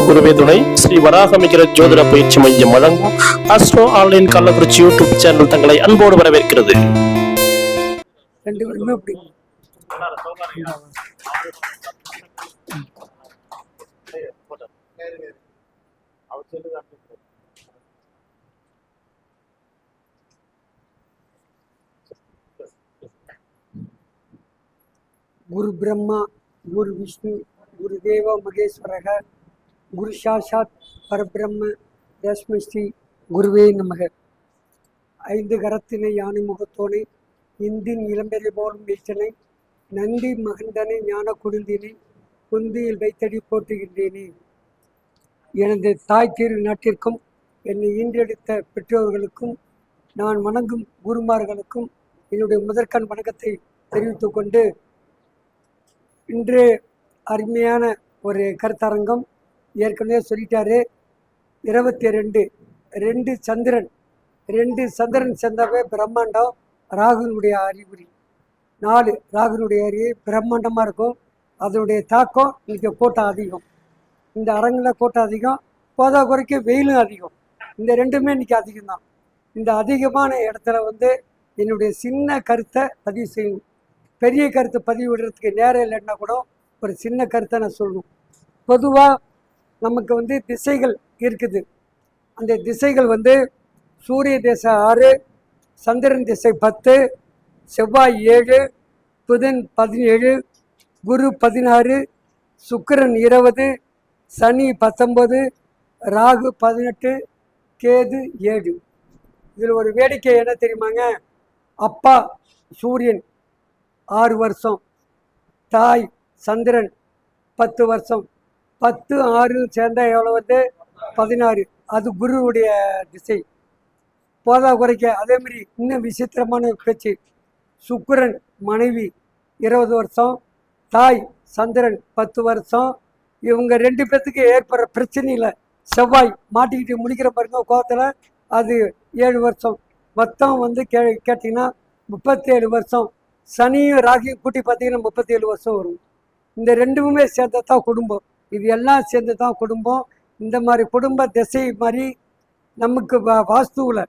ஓம் குருவே துணை. ஸ்ரீ வராகமிகர ஜோதிட பயிற்சி மையம் வழங்கும் astro online Kallakurichi YouTube channel தங்களை அன்போடு வரவேற்கிறது. ரெண்டு பேருமே பிடிக்கும் குரு பிரம்மா குரு விஷ்ணு குரு தேவ மகேஸ்வரக குரு சாஷாத் பரபிரம்ம தஸ்மை ஸ்ரீ குருவே நமக. ஐந்து கரத்தினை யானை முகத்தோனை இந்தின் இளம்பெறை போலும் வீச்சனை நந்தி மகந்தனை ஞான குழுந்தினை குந்தியில் வைத்தடி போற்றுகின்றேனே. எனது தாய் திரு நாட்டிற்கும் என்னை ஈன்றெடுத்த பெற்றோர்களுக்கும் நான் வணங்கும் குருமார்களுக்கும் என்னுடைய முதற்கண் வணக்கத்தை தெரிவித்துக் கொண்டு இன்று அருமையான ஒரு கருத்தரங்கம் ஏற்கனவே சொல்லிட்டாரு. இருபத்தி ரெண்டு ரெண்டு சந்திரன் ரெண்டு சந்திரன் சேர்ந்தாவே பிரம்மாண்டம் ராகுனுடைய அறிகுறி. நாலு ராகுனுடைய அறிகுறி பிரம்மாண்டமாக இருக்கும். அதனுடைய தாக்கம் இன்றைக்கி கூட்டம் அதிகம். இந்த அரங்கில் கூட்டம் அதிகம். போதா குறைக்க வெயிலும் அதிகம். இந்த ரெண்டுமே இன்றைக்கி அதிகம்தான். இந்த அதிகமான இடத்துல வந்து என்னுடைய சின்ன கருத்தை பதிவு செய்யணும். பெரிய கருத்தை பதிவு விடுறதுக்கு நேரம் இல்லைன்னா கூட ஒரு சின்ன கருத்தை நான் சொல்லணும். பொதுவாக நமக்கு வந்து திசைகள் இருக்குது. அந்த திசைகள் வந்து சூரிய திசை ஆறு சந்திரன் திசை பத்து செவ்வாய் ஏழு புதன் பதினேழு குரு பதினாறு சுக்கிரன் இருபது சனி பத்தொன்பது ராகு பதினெட்டு கேது ஏழு. இதில் ஒரு வேடிக்கை என்ன தெரியுமாங்க? அப்பா சூரியன் ஆறு வருஷம் தாய் சந்திரன் பத்து வருஷம் பத்து ஆறு சேர்ந்தா எவ்வளோ வந்து? பதினாறு. அது குருவுடைய திசை. போதா குறைக்க. அதேமாரி இன்னும் விசித்திரமான பேச்சு. சுக்கிரன் மனைவி இருபது வருஷம். தாய் சந்திரன் பத்து வருஷம். இவங்க ரெண்டு பேர்த்துக்கு ஏற்படுற பிரச்சனையில் செவ்வாய் மாட்டிக்கிட்டு முடிக்கிற பாருங்க கோபத்தில் அது ஏழு வருஷம். மொத்தம் வந்து கே கேட்டிங்கன்னா முப்பத்தேழு வருஷம். சனியும் ராகியும் கூட்டி பார்த்தீங்கன்னா முப்பத்தேழு வருஷம் வரும். இந்த ரெண்டுமே சேர்ந்து தான் குடும்பம். இது எல்லாம் சேர்ந்து தான் குடும்பம். இந்த மாதிரி குடும்ப திசை மாதிரி நமக்கு வா- வாஸ்துவில்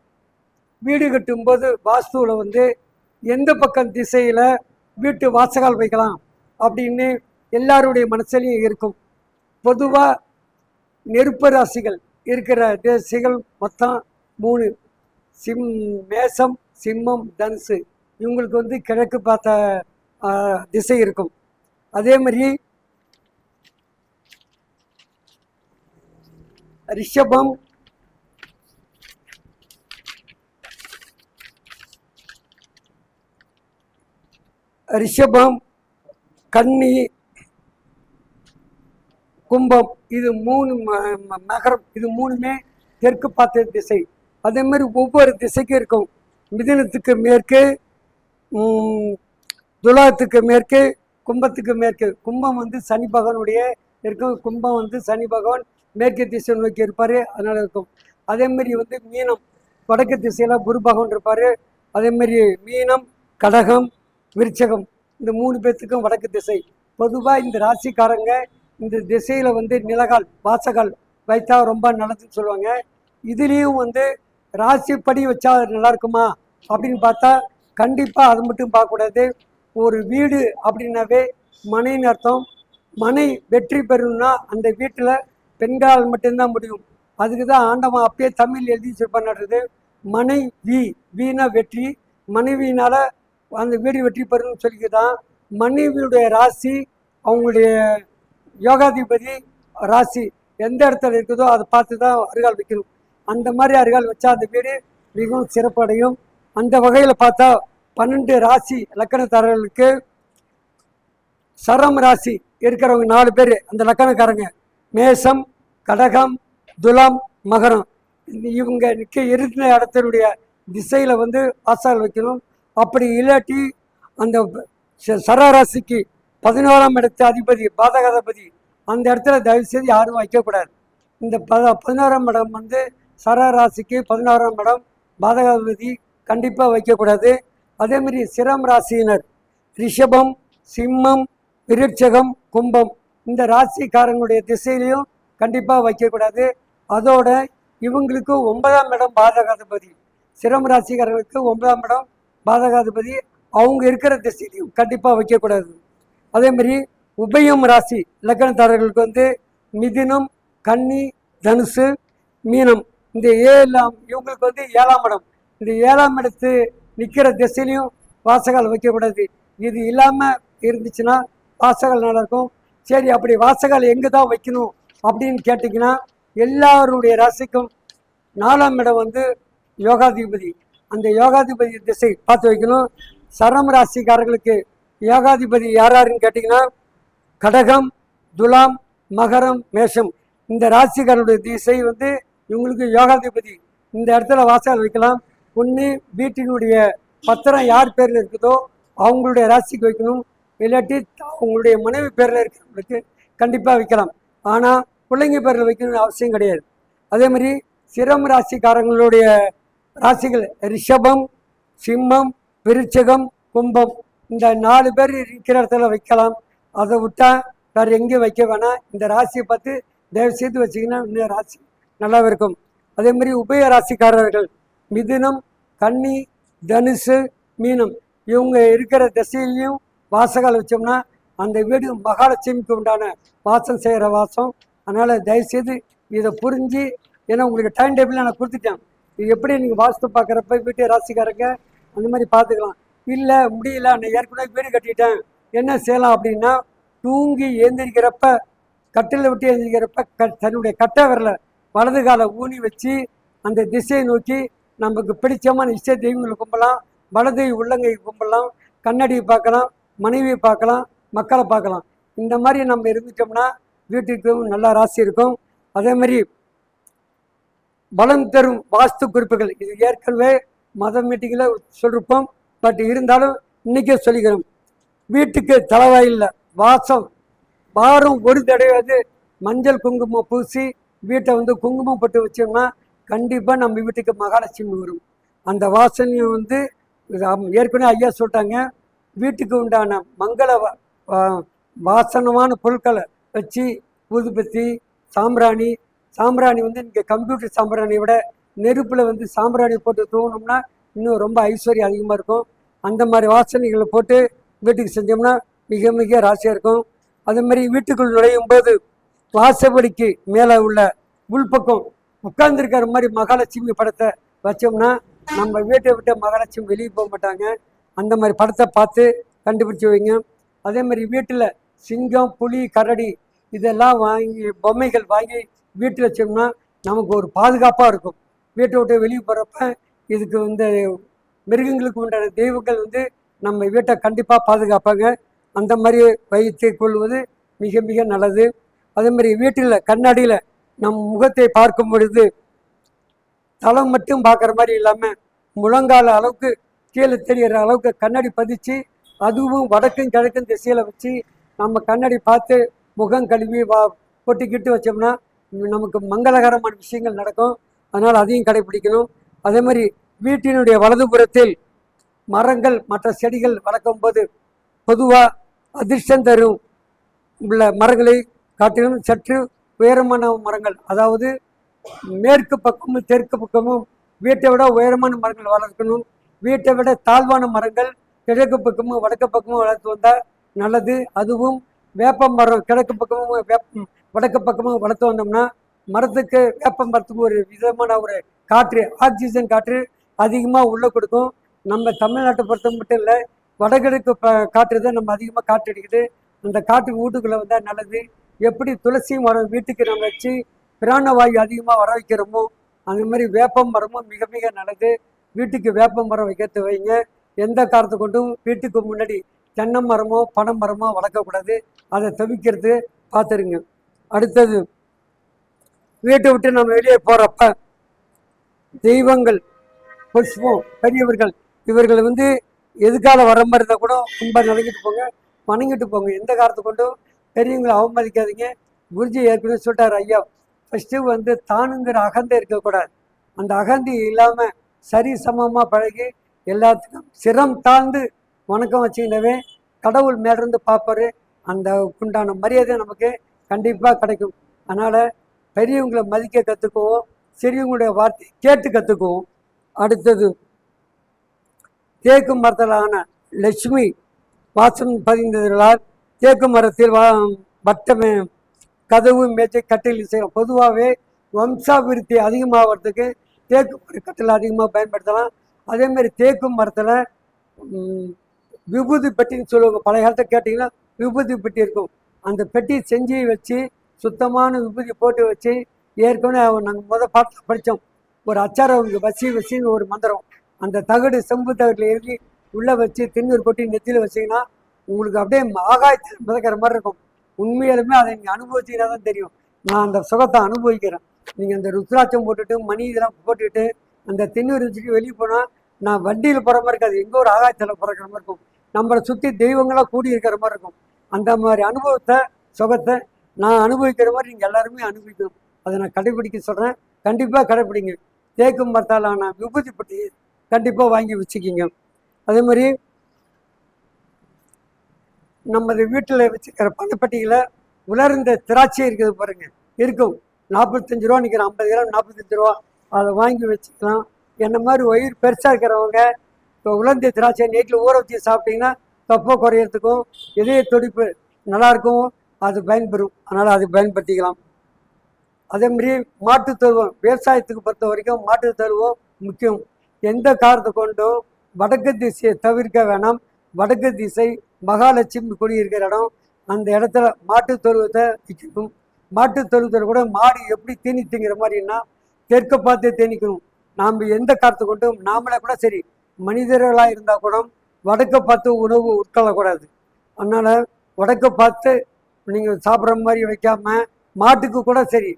வீடு கட்டும்போது வாஸ்துவில் வந்து எந்த பக்கம் திசையில் வீட்டு வாசகால் வைக்கலாம் அப்படின்னு எல்லாருடைய மனசுலையும் இருக்கும். பொதுவாக நெருப்பு ராசிகள் இருக்கிற திசைகள் மொத்தம் மூணு. சிம் மேசம் சிம்மம் தனுசு. இவங்களுக்கு வந்து கிழக்கு பார்த்த திசை இருக்கும். அதே மாதிரி ரிஷபம். ரிஷபம் கன்னி கும்பம் இது மூணு ம- ம- மகரம் இது மூணுமே தெற்கு பார்த்த திசை. அதே மாதிரி ஒவ்வொரு திசைக்கும் இருக்கும். மிதினத்துக்கு மேற்கு துலாத்துக்கு மேற்கு கும்பத்துக்கு மேற்கு. கும்பம் வந்து சனி பகவானுடைய இருக்கும் கும்பம் வந்து சனி பகவான் மேற்கு திசை நோக்கி இருப்பார். அதனால இருக்கும். அதேமாரி வந்து மீனம் வடக்கு திசையில் குரு பகவான் இருப்பார். அதேமாரி மீனம் கடகம் விருச்சகம் இந்த மூணு பேர்த்துக்கும் வடக்கு திசை. பொதுவாக இந்த ராசிக்காரங்க இந்த திசையில் வந்து நிலகால் வாசகால் வைத்தா ரொம்ப நல்லதுன்னு சொல்லுவாங்க. இதுலேயும் வந்து ராசிப்படி வச்சா நல்லா இருக்குமா அப்படின்னு பார்த்தா கண்டிப்பாக அது மட்டும் பார்க்கக்கூடாது ஒரு வீடு அப்படின்னாவே மனைன்னு அர்த்தம். மனை வெற்றி பெறணும்னா அந்த வீட்டில் பெண்களால் மட்டும்தான் முடியும். அதுக்கு தான் ஆண்டவன் அப்பயே தமிழ் எழுதி சொல்பண்ணுறது மனை வி வீணா வெற்றி மனைவியினால் அந்த வீடு வெற்றி பெறணும்னு சொல்லி தான் மனைவியுடைய ராசி அவங்களுடைய யோகாதிபதி ராசி எந்த இடத்துல இருக்குதோ அதை பார்த்து தான் அருகால் வைக்கணும். அந்த மாதிரி அருகால் வச்சா அந்த வீடு மிகவும் சிறப்படையும். அந்த வகையில் பார்த்தா பன்னெண்டு ராசி லக்கணத்தாரர்களுக்கு சரம் ராசி இருக்கிறவங்க நாலு பேர் அந்த லக்கணக்காரங்க. மேசம் கடகம் துலாம் மகரம். இவங்க நிற்க இருந்த இடத்தினுடைய திசையில் வந்து வாசல் வைக்கணும். அப்படி இல்லாட்டி அந்த ச- சரராசிக்கு பதினோராம் இடத்து அதிபதி பாதகாதிபதி அந்த இடத்துல தயவு செய்து யாரும் வைக்கக்கூடாது. இந்த பத பதினோராம் இடம் வந்து சரராசிக்கு பதினோராம் இடம் பாதகாதிபதி கண்டிப்பாக வைக்கக்கூடாது. அதேமாரி சிரம் ராசியினர் ரிஷபம் சிம்மம் விருட்சகம் கும்பம். இந்த ராசிக்காரங்களுடைய திசையிலையும் கண்டிப்பாக வைக்கக்கூடாது. அதோட இவங்களுக்கு ஒன்பதாம் இடம் பாதகாதிபதி. சிரம் ராசிக்காரர்களுக்கு ஒன்பதாம் இடம் பாதகாதிபதி. அவங்க இருக்கிற திசையிலையும் கண்டிப்பாக வைக்கக்கூடாது. அதே மாதிரி உபயம் ராசி லக்கணத்தாரர்களுக்கு வந்து மிதினம் கன்னி தனுசு மீனம். இந்த ஏழாம் இவங்களுக்கு வந்து ஏழாம் இடம். இந்த ஏழாம் இடத்து நிற்கிற திசையிலையும் வாசகால் வைக்கக்கூடாது. இது இல்லாமல் இருந்துச்சுன்னா வாசகால் நல்லா இருக்கும். சரி அப்படி வாசகால் எங்கே தான் வைக்கணும்? அப்படின்னு கேட்டிங்கன்னா எல்லாருடைய ராசிக்கும் நாலாம் இடம் வந்து யோகாதிபதி. அந்த யோகாதிபதி திசை பார்த்து வைக்கணும். சரம் ராசிக்காரர்களுக்கு யோகாதிபதி யார் யாருன்னு கேட்டிங்கன்னா கடகம் துலாம் மகரம் மேஷம். இந்த ராசிக்காரனுடைய திசை வந்து இவங்களுக்கு யோகாதிபதி. இந்த இடத்துல வாசல் வைக்கலாம். ஒன்று வீட்டினுடைய பத்திரம் யார் பேரில் இருக்குதோ அவங்களுடைய ராசிக்கு வைக்கணும். இல்லாட்டி அவங்களுடைய மனைவி பேரில் இருக்கிறவங்களுக்கு கண்டிப்பாக வைக்கலாம். ஆனால் பிள்ளைங்க பேரில் வைக்கணும்னு அவசியம் கிடையாது. அதே மாதிரி சிரம் ராசிக்காரங்களுடைய ராசிகள் ரிஷபம் சிம்மம் விருச்சகம் கும்பம். இந்த நாலு பேர் இருக்கிற இடத்துல வைக்கலாம். அதை விட்டால் வேறு எங்கேயும் வைக்க வேணாம். இந்த ராசியை பார்த்து தயவு செய்து வச்சிங்கன்னா இன்னும் ராசி நல்லா இருக்கும். அதே மாதிரி உபய ராசிக்காரர்கள் மிதுனம் கன்னி தனுசு மீனம். இவங்க இருக்கிற திசையிலையும் வாசகால் வச்சோம்னா அந்த வீடு மகாலட்சுமிக்கு உண்டான வாசம் செய்கிற வாசம். அதனால் தயவுசெய்து இதை புரிஞ்சு ஏன்னா உங்களுக்கு டைம் டேபிள் நான் கொடுத்துட்டேன். இது எப்படி நீங்கள் வாஸ்து பார்க்குறப்ப வீட்டு ராசிக்காரங்க அந்த மாதிரி பார்த்துக்கலாம். இல்லை முடியல நான் ஏற்கனவே வீடு கட்டிட்டேன். என்ன செய்யலாம் அப்படின்னா தூங்கி ஏந்திரிக்கிறப்ப கட்டில விட்டு எழுந்திருக்கிறப்ப க தன்னுடைய கட்ட விரலை வலது காலை ஊனி வச்சு அந்த திசையை நோக்கி நமக்கு பிடிச்சமான இஷ்ட தெய்வங்களை கும்பலாம். வலது உள்ளங்கை கும்பலாம். கண்ணடியை பார்க்கலாம். மனைவியை பார்க்கலாம். மக்களை பார்க்கலாம். இந்த மாதிரி நம்ம இருந்துட்டோம்னா வீட்டுக்கும் நல்ல ராசி இருக்கும். அதே மாதிரி பலம் தரும் வாஸ்து குறிப்புகள். இது ஏற்கனவே மத மீட்டிங்கில் சொல்லிருப்போம். பட் இருந்தாலும் இன்றைக்கே சொல்லிக்கிறோம். வீட்டுக்கு தலைவாயில் வாசம். வாரம் ஒரு தடவையாவது மஞ்சள் குங்குமம் பூசி வீட்டை வந்து குங்குமம் போட்டு வச்சோம்னா கண்டிப்பாக நம்ம வீட்டுக்கு மகாலட்சுமி வரும். அந்த வாசனையை வந்து ஏற்கனவே ஐயா சொல்லிட்டாங்க. வீட்டுக்கு உண்டான மங்கள வாசனமான பொருட்களை வச்சு ஊதுபத்தி சாம்பிராணி. சாம்பிராணி வந்து இங்கே கம்ப்யூட்டர் சாம்பிராணியை விட நெருப்பில் வந்து சாம்பிராணி போட்டு தூங்கினோம்னா இன்னும் ரொம்ப ஐஸ்வர்யம் அதிகமாக இருக்கும். அந்த மாதிரி வாசனைகளை போட்டு வீட்டுக்கு செஞ்சோம்னா மிக மிக ராசியாக இருக்கும். அதே மாதிரி வீட்டுக்குள் நுழையும் போது வாசப்படிக்கு மேலே உள்ள உள்பக்கம் உட்கார்ந்துருக்கிற மாதிரி மகாலட்சுமி படத்தை வச்சோம்னா நம்ம வீட்டை விட்டு மகாலட்சுமி வெளியே போக மாட்டாங்க. அந்த மாதிரி படத்தை பார்த்து கண்டுபிடிச்சி வைங்க. அதே மாதிரி வீட்டில் சிங்கம் புலி கரடி இதெல்லாம் வாங்கி பொம்மைகள் வாங்கி வீட்டில் வச்சோம்னா நமக்கு ஒரு பாதுகாப்பாக இருக்கும். வீட்டை விட்டு வெளியே போகிறப்ப இதுக்கு வந்து மிருகங்களுக்கு உண்டான தெய்வங்கள் வந்து நம்ம வீட்டை கண்டிப்பாக பாதுகாப்பாங்க. அந்த மாதிரி வைத்து கொள்வது மிக மிக நல்லது. அதே மாதிரி வீட்டில் கண்ணாடியில் நம் முகத்தை பார்க்கும் பொழுது தலை மட்டும் பார்க்குற மாதிரி இல்லாமல் முழங்கால அளவுக்கு கீழே தெரிகிற அளவுக்கு கண்ணாடி பதிச்சு அதுவும் வடக்கும் கிழக்கும் திசையில் வச்சு நம்ம கண்ணாடி பார்த்து முகம் கழுவி வா கொட்டிக்கிட்டு வச்சோம்னா நமக்கு மங்களகரமான விஷயங்கள் நடக்கும். அதனால் அதையும் கடைபிடிக்கணும். அதே மாதிரி வீட்டினுடைய வலதுபுறத்தில் மரங்கள் மற்ற செடிகள் வளர்க்கும் போது பொதுவாக அதிர்ஷ்டம் தரும் உள்ள மரங்களை காட்டிலும் சற்று உயரமான மரங்கள் அதாவது மேற்கு பக்கமும் தெற்கு பக்கமும் வீட்டை விட உயரமான மரங்கள் வளர்க்கணும். வீட்டை விட தாழ்வான மரங்கள் கிழக்கு பக்கமும் வடக்கு பக்கமும் வளர்த்து வந்தால் நல்லது. அதுவும் வேப்ப மரம் கிழக்கு பக்கமும் வேப்ப வடக்கு பக்கமும் வளர்த்து வந்தோம்னா மரத்துக்கு வேப்ப மரத்துக்கு ஒரு விதமான ஒரு காற்று ஆக்சிஜன் காற்று அதிகமாக உள்ளே கொடுக்கும். நம்ம தமிழ்நாட்டை பொறுத்த மட்டும் இல்லை வடகிழக்கு ப காற்று தான் நம்ம அதிகமாக காற்று அடிக்குது. அந்த காற்று வீட்டுக்குள்ளே வந்தால் நல்லது. எப்படி துளசி மரம் வீட்டுக்கு நம்ம வச்சு பிராணவாயு அதிகமாக வர வைக்கிறோமோ அந்த மாதிரி வேப்ப மரமும் மிக மிக நல்லது. வீட்டுக்கு வேப்ப மரம் வைக்கிறது வைங்க. எந்த காரணத்தை கொண்டும் வீட்டுக்கு முன்னாடி தென்னை மரமோ பனை மரமோ வளர்க்கக்கூடாது. அதை தவிக்கிறது பார்த்துருங்க. அடுத்தது வீட்டை விட்டு நம்ம வெளியே போகிறப்ப தெய்வங்கள் புஷ்பம் பெரியவர்கள் இவர்கள் வந்து எதுக்காக வர மாதிரி இருந்தால் கூட ரொம்ப நினைக்கிட்டு போங்க வணங்கிட்டு போங்க. எந்த காரணத்தை கொண்டும் பெரியவங்களை அவமதிக்காதீங்க. குருஜி ஏற்கனவே சொல்லிட்டார் ஐயா ஃபஸ்ட்டு வந்து தானுங்கிற அகந்தை இருக்கக்கூடாது. அந்த அகந்தி இல்லாமல் சரி சமமாக பழகி எல்லாத்துக்கும். சிரம் தாழ்ந்து வணக்கம் வச்சுக்கினவே கடவுள் மேலிருந்து பார்ப்பாரு. அந்த உண்டான மரியாதை நமக்கு கண்டிப்பாக கிடைக்கும். அதனால் பெரியவங்களை மதிக்க கற்றுக்குவோம் சிறியவங்களுடைய வார்த்தை கேட்டு கற்றுக்குவோம் அடுத்தது தேக்கு மரத்திலான லட்சுமி வாசம் பதிந்ததால் தேக்கு மரத்தில் வா வட்டம் கதவு மேஜை கட்டில் செய்யலாம் பொதுவாகவே வம்சாபிருத்தி அதிகமாகிறதுக்கு தேக்கு மர கட்டில் அதிகமாக பயன்படுத்தலாம். அதே மாதிரி தேக்கு மரத்தில் விபூதி பெட்டின்னு சொல்லுவாங்க. பழைய காலத்தை கேட்டிங்கன்னா விபூதி பெட்டி இருக்கும். அந்த பெட்டி செஞ்சு வச்சு சுத்தமான விபூதி போட்டு வச்சு ஏற்கனவே நாங்கள் முதல் பாட்டில் படித்தோம் ஒரு அச்சாரம் வசி வசின்னு ஒரு மந்திரம். அந்த தகடு செம்பு தகட்டில் இறங்கி உள்ளே வச்சு திண்ணூர் கொட்டி நெத்தியில் வச்சிங்கன்னா உங்களுக்கு அப்படியே ஆகாயத்தில் மிதக்கிற மாதிரி இருக்கும். உண்மையிலுமே அதை நீங்கள் அனுபவிச்சிங்கன்னா தான் தெரியும். நான் அந்த சுகத்தை அனுபவிக்கிறேன். நீங்கள் அந்த ருத்ராட்சம் போட்டுட்டு மணி இதெல்லாம் போட்டுட்டு அந்த திண்ணூர் வச்சுட்டு வெளியே போனால் நான் வண்டியில் போகிற மாதிரி இருக்காது. எங்கோ ஒரு ஆகாயத்தில் பிறக்கிற மாதிரி இருக்கும். நம்மளை சுற்றி தெய்வங்களாக கூடி இருக்கிற மாதிரி இருக்கும். அந்த மாதிரி அனுபவத்தை சுகத்தை நான் அனுபவிக்கிற மாதிரி நீங்கள் எல்லாருமே அனுபவிக்கணும். அதை நான் கடைபிடிக்க சொல்கிறேன் கண்டிப்பாக கடைப்பிடிங்க தேக்கும் மரத்தாலான விபூதி பட்டி கண்டிப்பாக வாங்கி வச்சுக்கிங்க. அதே மாதிரி நமது வீட்டில் வச்சுக்கிற பணப்பட்டியில் உலர்ந்த திராட்சை இருக்குது பாருங்கள் இருக்கும். நாற்பத்தஞ்சு ரூபா நிற்கிற ஐம்பது கிராம் நாற்பத்தஞ்சு ரூபா. அதை வாங்கி வச்சுக்கலாம். என்ன மாதிரி வயிறு பெருசாக இருக்கிறவங்க இப்போ உலர்ந்த திராட்சை நைட்டில் ஊற வச்சு சாப்பிட்டீங்கன்னா தொப்பை குறையிறதுக்கும் இதய துடிப்பு நல்லாயிருக்கும் அது பயன்பெறும். அதனால் அது பயன்படுத்திக்கலாம். அதே மாதிரி மாட்டுத் தொழுவம் விவசாயத்துக்கு பொறுத்த வரைக்கும் மாட்டு தொழுவம் முக்கியம். எந்த காரணத்தை கொண்டும் வடக்கு திசையை தவிர்க்க வேணாம். வடக்கு திசை மகாலட்சுமி குடியிருக்கிற இடம். அந்த இடத்துல மாட்டுத் தொழுவத்தை வைக்கணும் மாட்டுத் தொழுவத்தில் கூட மாடு எப்படி தீனி திங்கிற மாதிரின்னா தெற்க பார்த்து தேனிக்கணும் நாம் எந்த காரணத்தை கொண்டும் நாமளே கூட சரி மனிதர்களாக இருந்தால் கூட வடக்க பார்த்து உணவு உட்கொள்ளக்கூடாது. அதனால் வடக்க பார்த்து நீங்கள் சாப்பிட்ற மாதிரி வைக்காம மாட்டுக்கு கூட சரி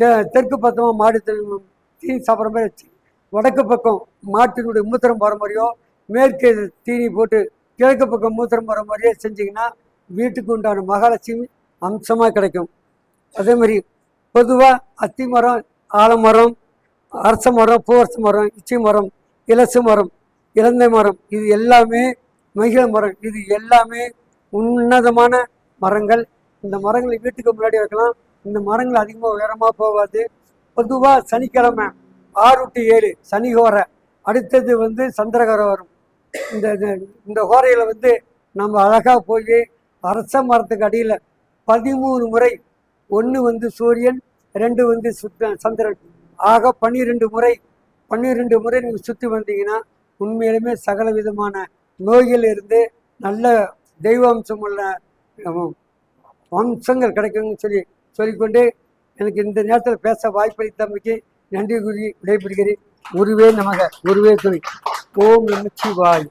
தெ- தெற்கு பக்கமாக மாடு தீனி சாப்பிட்ற மாதிரி வச்சு வடக்கு பக்கம் மாட்டினுடைய மூத்திரம் போகிற மாதிரியோ மேற்கு தீனி போட்டு கிழக்கு பக்கம் மூத்திரம் போகிற மாதிரியோ செஞ்சிங்கன்னா வீட்டுக்கு உண்டான மகாலட்சுமி அம்சமாக கிடைக்கும். அதே மாதிரி பொதுவாக அத்தி மரம் ஆலமரம் அரச மரம் பூவரச மரம் இச்சி மரம் இலசு மரம் இலந்தை மரம் இது எல்லாமே மகிழ மரம். இது எல்லாமே உன்னதமான மரங்கள். இந்த மரங்களை வீட்டுக்கு முன்னாடி வைக்கலாம். இந்த மரங்கள் அதிகமாக உயரமாக போகாது. பொதுவாக சனிக்கிழமை ஆறு டு ஏழு சனி ஹோரை அடுத்தது வந்து சந்திரகரை வரும். இந்த இந்த- இந்த ஹோரையில் வந்து நம்ம அழகாக போய் அரச மரத்துக்கு அடியில் பதிமூணு முறை ஒன்று வந்து சூரியன் ரெண்டு வந்து சுத்த சந்திரன். ஆக பன்னிரெண்டு முறை பன்னிரெண்டு முறை நீங்கள் சுற்றி வந்தீங்கன்னா உண்மையிலுமே சகல விதமான நோய்கள் இருந்து நல்ல தெய்வாம்சம் உள்ள வம்சங்கள் கிடைக்கும்னு சொல்லி சொல்லிக்கொண்டு எனக்கு இந்த நேரத்தில் பேச வாய்ப்பளித்தமைக்கு நன்றி கூறி விடைபெறுகிறேன். குருவே நமக குருவே துணை. ஓம் நமச்சிவாய்